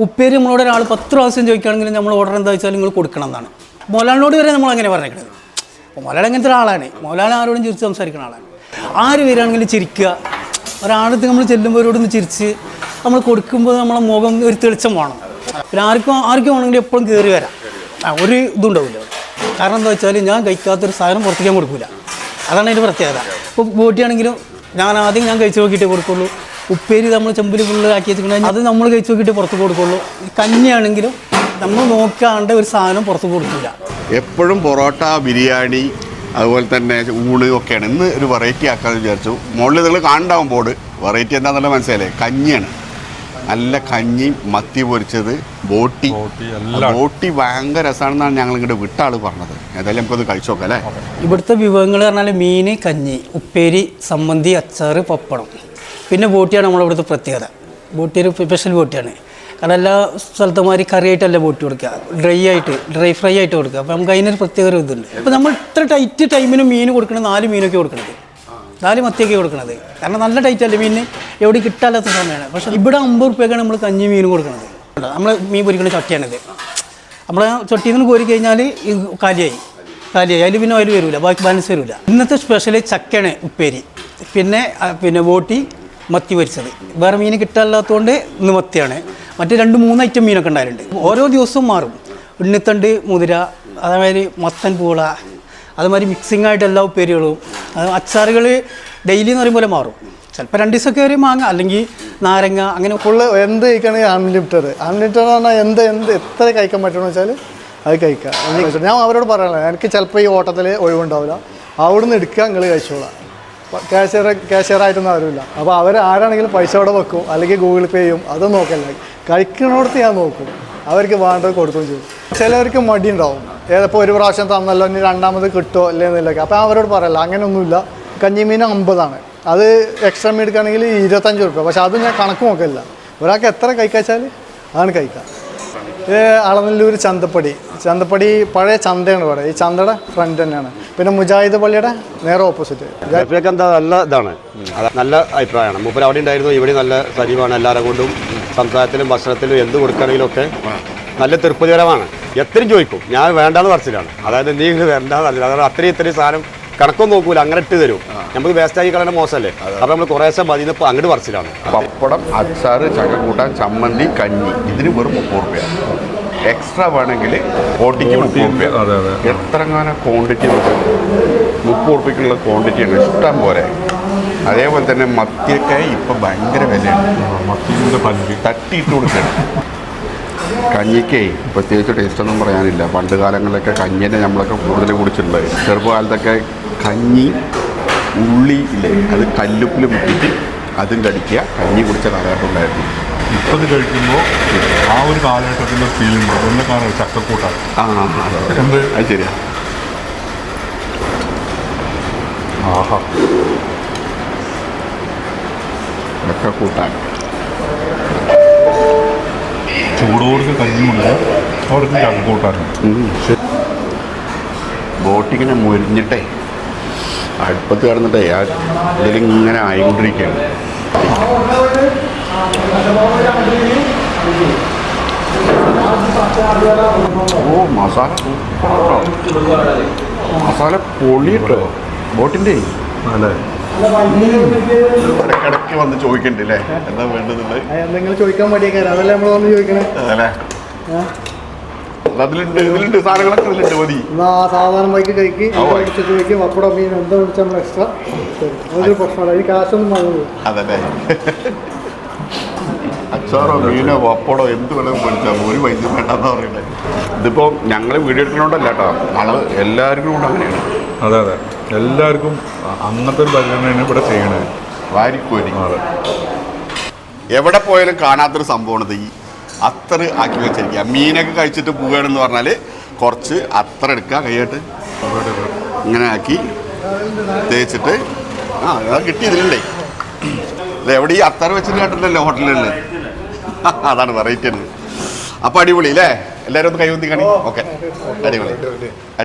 ഉപ്പേരി നമ്മളോട് ഒരാൾ പത്ത് പ്രാവശ്യം ചോദിക്കുകയാണെങ്കിൽ നമ്മൾ ഓർഡർ എന്താ വെച്ചാൽ നിങ്ങൾ കൊടുക്കണം എന്നാണ് മോലാളിനോട് വരെ നമ്മൾ അങ്ങനെ പറഞ്ഞേക്കണത്. അപ്പോൾ മോലാളി അങ്ങനത്തെ ഒരാളാണ്. മോലാളി ആരോടും ചിരിച്ച് സംസാരിക്കുന്ന ആളാണ്. ആര് വരികയാണെങ്കിലും ചിരിക്കുക. ഒരാളത്ത് നമ്മൾ ചെല്ലുമ്പോഴോടൊന്ന് ചിരിച്ച് നമ്മൾ കൊടുക്കുമ്പോൾ നമ്മളെ മുഖം ഒരു തെളിച്ചം വേണം. പിന്നെ ആർക്കും ആർക്കും വേണമെങ്കിൽ എപ്പോഴും കയറി വരാം. ആ, ഒരു ഇതുണ്ടാവില്ല. കാരണം എന്താ വെച്ചാൽ ഞാൻ കഴിക്കാത്തൊരു സാധനം പുറത്തേക്ക് ഞാൻ കൊടുക്കില്ല അതാണ് അതിന്റെ പ്രത്യേകത. ഇപ്പോൾ ബോട്ടിയാണെങ്കിലും ഞാൻ ആദ്യം ഞാൻ കഴിച്ച് നോക്കിയിട്ടേ കൊടുക്കുള്ളൂ. ഉപ്പേരി നമ്മൾ ചെമ്പിൽ ഫുള്ള് ആക്കി വെച്ചിട്ടുണ്ടെങ്കിൽ അത് നമ്മൾ കഴിച്ചു നോക്കിയിട്ട് പുറത്ത് കൊടുക്കുള്ളൂ. കഞ്ഞിയാണെങ്കിലും നമ്മൾ നോക്കാണ്ട് ഒരു സാധനം പുറത്ത് കൊടുക്കില്ല. എപ്പോഴും പൊറോട്ട ബിരിയാണി അതുപോലെ തന്നെ ഊണ് ഒക്കെയാണ്. ഇന്ന് ഒരു വെറൈറ്റി ആക്കാമെന്ന് വിചാരിച്ചു. മുകളിൽ നിങ്ങൾ കാണണ്ടാവും ബോർഡ് വെറൈറ്റി എന്താണെന്നുള്ള മനസ്സിലായി കഞ്ഞിയാണ്. നല്ല കഞ്ഞി മത്തി പൊരിച്ചത് ബോട്ടി. ബോട്ടി ഭയങ്കര രസമാണെന്നാണ് ഞങ്ങൾ ഇങ്ങോട്ട് വിട്ട ആൾ പറഞ്ഞത്. ഏതായാലും നമുക്കത് കഴിച്ചു നോക്കാം അല്ലേ? ഇവിടുത്തെ വിഭവങ്ങൾ പറഞ്ഞാൽ മീൻ കഞ്ഞി ഉപ്പേരി സമ്മന്തി അച്ചാറ് പപ്പടം. പിന്നെ ബോട്ടിയാണ് നമ്മളിവിടുത്തെ പ്രത്യേകത. ബോട്ടി ഒരു സ്പെഷ്യൽ ബോട്ടിയാണ്. കാരണം എല്ലാ സ്ഥലത്തുമാതിരി കറിയായിട്ടല്ല ബോട്ടി കൊടുക്കുക. ഡ്രൈ ആയിട്ട് ഡ്രൈ ഫ്രൈ ആയിട്ട് കൊടുക്കുക. അപ്പോൾ നമുക്ക് അതിനൊരു പ്രത്യേക ഒരു ഇതുണ്ട്. അപ്പോൾ നമ്മൾ ഇത്ര ടൈറ്റ് ടൈമിന് മീൻ കൊടുക്കുന്നത് നാല് മീനൊക്കെ കൊടുക്കുന്നത് നാല് മത്തിയൊക്കെ കൊടുക്കുന്നത് കാരണം നല്ല ടൈറ്റ് അല്ലേ മീനിന്? എവിടെ കിട്ടാത്ത സമയമാണ്. പക്ഷേ ഇവിടെ അമ്പത് റുപ്യൊക്കെയാണ് നമ്മൾ കഞ്ഞി മീൻ കൊടുക്കുന്നത് നമ്മൾ മീൻ പൊരിക്കുന്ന ചട്ടിയാണിത്. നമ്മൾ ചട്ടിയിൽ നിന്ന് കോരി കഴിഞ്ഞാൽ കാലിയായി. കാലിയായി. അതിൽ പിന്നെ അതിൽ വരില്ല ബാക്കി ബാലൻസ് വരില്ല ഇന്നത്തെ സ്പെഷ്യൽ ചക്കയാണ് ഉപ്പേരി. പിന്നെ പിന്നെ ബോട്ടി മത്തി പൊരിച്ചത്. വേറെ മീൻ കിട്ടാനില്ലാത്തതുകൊണ്ട് ഇന്ന് മത്തിയാണ്. മറ്റ് രണ്ട് മൂന്ന് ഐറ്റം മീനൊക്കെ ഉണ്ടായിട്ടുണ്ട്. ഓരോ ദിവസവും മാറും. ഉണ്ണിത്തണ്ട് മുതിര അതേമാതിരി മത്തൻ പൂള അതുമാതിരി മിക്സിംഗ് ആയിട്ട് എല്ലാ ഉപ്പേരികളും അച്ചാറുകൾ ഡെയിലി എന്ന് പറയുമ്പോൾ മാറും. ചിലപ്പോൾ രണ്ട് ദിവസമൊക്കെ ഒരു മാങ്ങ അല്ലെങ്കിൽ നാരങ്ങ അങ്ങനെ ഫുള്ള് എന്ത് കഴിക്കുകയാണെങ്കിൽ അൺലിമിറ്റഡ് അൺലിമിറ്റഡ് എന്ന് പറഞ്ഞാൽ എന്ത് എന്ത് എത്ര കഴിക്കാൻ പറ്റുമെന്ന് വെച്ചാൽ അത് കഴിക്കാം ഞാൻ അവരോട് പറയാനുള്ളത് എനിക്ക് ചിലപ്പോൾ ഈ ഓട്ടത്തിൽ ഒഴിവുണ്ടാവില്ല. അവിടുന്ന് എടുക്കുക നിങ്ങൾ കഴിച്ചോളാം. ക്യാഷ്യർ ക്യാഷ്യറായിട്ടൊന്നും ആരുമില്ല. അപ്പോൾ അവർ ആരാണെങ്കിലും പൈസ അവിടെ വെക്കും അല്ലെങ്കിൽ ഗൂഗിൾ പേ ചെയ്യും അതും നോക്കല്ല. കഴിക്കണോടത്ത് ഞാൻ നോക്കും. അവർക്ക് വേണ്ടത് കൊടുക്കുകയും ചെയ്യും. ചിലവർക്ക് മടി ഉണ്ടാവും ഏതപ്പോൾ ഒരു പ്രാവശ്യം തന്നല്ലോ ഇനി രണ്ടാമത് കിട്ടുമോ അല്ലേന്നില്ലൊക്കെ അപ്പോൾ അവരോട് പറയല്ല അങ്ങനെയൊന്നുമില്ല കഞ്ഞിമീൻ അമ്പതാണ്. അത് എക്സ്ട്രാ മീൻ എടുക്കുകയാണെങ്കിൽ ഇരുപത്തഞ്ച് റുപ്യ പക്ഷേ അത് ഞാൻ കണക്ക് നോക്കില്ല ഒരാൾക്ക് എത്ര കഴിക്കാച്ചാൽ അതാണ് കഴിക്കാം. ഇത് അളനല്ലൂർ ചന്തപ്പടി. ചന്തപ്പടി പഴയ ചന്തയാണ് ഇവിടെ. ഈ ചന്തയുടെ ഫ്രണ്ട് തന്നെയാണ്. പിന്നെ മുജാഹിദ് പള്ളിയുടെ നേരെ ഓപ്പോസിറ്റ് എന്താ നല്ല ഇതാണ്. നല്ല അഭിപ്രായമാണ്. മൂപ്പർ അവിടെ ഉണ്ടായിരുന്നു ഇവിടെ നല്ല സജീവമാണ് എല്ലാവരും കൊണ്ടും. സംസാരത്തിലും ഭക്ഷണത്തിലും എന്ത് കൊടുക്കുകയാണെങ്കിലും ഒക്കെ നല്ല തൃപ്തികരമാണ്. എത്രയും ചോദിക്കും ഞാൻ വേണ്ടാന്ന് പറച്ചിലാണ്. അതായത് നീ വേണ്ടാന്ന് പറഞ്ഞില്ല അതായത് അത്രയും ഇത്രയും സാധനം കണക്കൊന്നും നോക്കൂല അങ്ങനെ ഇട്ട് തരും. നമുക്ക് വേസ്റ്റ് വേസ്റ്റാക്കി കളയുന്ന മോശമല്ലേ? അപ്പൊ നമ്മൾ കുറേശ്ശെ മതി അങ്ങട് അങ്ങോട്ട് പറച്ചിലാണ്. പപ്പടം അച്ചാറ് ചക്കക്കൂട്ടാൻ ചമ്മന്തി കഞ്ഞി. ഇതിന് വെറും മുപ്പത് റുപ്യ. എക്സ്ട്രാ വേണമെങ്കിൽ ബോട്ടിക്ക് മുപ്പത് റുപ്യ അതെ. എത്രങ്ങാനും ക്വാണ്ടിറ്റി മുപ്പത് റുപ്യക്കുള്ള ക്വാണ്ടിറ്റി ഉണ്ട് ഇഷ്ടം പോലെ. അതേപോലെ തന്നെ മത്തിയൊക്കെ ഇപ്പം ഭയങ്കര വിലയാണ്. മത്തിന്റെ പല്ല്. തട്ടിയിട്ട് കൊടുക്കണം. കഞ്ഞിക്കേ പ്രത്യേകിച്ച് ടേസ്റ്റ് ഒന്നും പറയാനില്ല. പണ്ട് കാലങ്ങളിലൊക്കെ കഞ്ഞിനെ നമ്മളൊക്കെ കൂടുതൽ കുടിച്ചിട്ടുള്ളത് ചെറുപ്പകാലത്തൊക്കെ കഞ്ഞി ഉള്ളി ഇല്ലേ അത് കല്ലുപ്പിൽ മുട്ടിയിട്ട് അതും കടിക്കുക. കഞ്ഞി കുടിച്ച കാലഘട്ടം ഉണ്ടായിരുന്നു. ഇപ്പം ഇത് കഴിക്കുമ്പോൾ ആ ഒരു കാലഘട്ടത്തിന്റെ ഫീലിംഗ് എന്നെ കാണാം ചക്കക്കൂട്ടാണ്. ആ അതെ. എന്ത്? അത് ശരിയാ. ആഹാ. ഒക്കെ കൂട്ടാൻ ചൂടോർക്ക് കഞ്ഞിയുണ്ട്. അവർക്ക് ചക്കക്കൂട്ടാണ്. ബോട്ടിങ്ങനെ മുരിഞ്ഞിട്ടേ അടുപ്പത്ത് കടന്നിട്ട് ആ ഇതിലിങ്ങനെ ആയിക്കൊണ്ടിരിക്കുകയാണ്. ഓ മസാല. മസാല പൊളിയിട്ടോ ബോട്ടിന്റെ? അല്ലേ ഇടയ്ക്കിടയ്ക്ക് വന്ന് ചോദിക്കണ്ടല്ലേ? എന്താ വേണ്ടത് എന്തെങ്കിലും ചോദിക്കാൻ മടിയൊക്കെ അതല്ലേ നമ്മൾ വന്ന് ചോദിക്കണേ? അതല്ലേ? അതിലുണ്ട് ഇതിലുണ്ട് സാധനങ്ങളൊക്കെ ഇതിലുണ്ട് മതി. സാധാരണ ബൈക്ക് കഴിക്ക്. ചോദിക്കുക പപ്പടം മീൻ എന്താ വിളിച്ചാൽ നമ്മൾ എക്സ്ട്രാ അതൊരു പ്രശ്നമല്ല ഈ കാശൊന്നും വാങ്ങുള്ളൂ അതല്ലേ? അച്ചാറോ മീനോ പപ്പടോ എന്ത് വേണമെങ്കിലും മേടിച്ചാൽ ഒരു പൈസ വേണ്ടെന്ന് പറയുന്നത് ഇതിപ്പോൾ ഞങ്ങൾ വീഡിയോ എടുക്കണോണ്ടല്ല കേട്ടോ. നാളെ എല്ലാവർക്കും കൂടെ അങ്ങനെയാണ്. അതെ അതെ. എല്ലാവർക്കും അങ്ങനത്തെ ഒരു പരിഗണനയാണ് ഇവിടെ ചെയ്യണത്. വാരിക്കോരി. എവിടെ പോയാലും കാണാത്തൊരു സംഭവമാണ് ഈ അത്തറ് ആക്കി വെച്ചിരിക്കുക. മീനൊക്കെ കഴിച്ചിട്ട് പോവുകയാണെന്ന് പറഞ്ഞാൽ കുറച്ച് അത്ര എടുക്കുക കൈയായിട്ട് ഇങ്ങനെ ആക്കി തേച്ചിട്ട്. ആ അത് കിട്ടിയതില്ലേ അല്ലേ എവിടെ ഈ അത്തറ വെച്ചിട്ട് കേട്ടില്ലല്ലോ ഹോട്ടലുകളിൽ അതാണ് വെറൈറ്റി ആണ്. അപ്പോൾ അടിപൊളി അല്ലേ? എല്ലാവരും ഒന്ന് കൈവന്തി കാണി. ഓക്കെ. അടിപൊളി.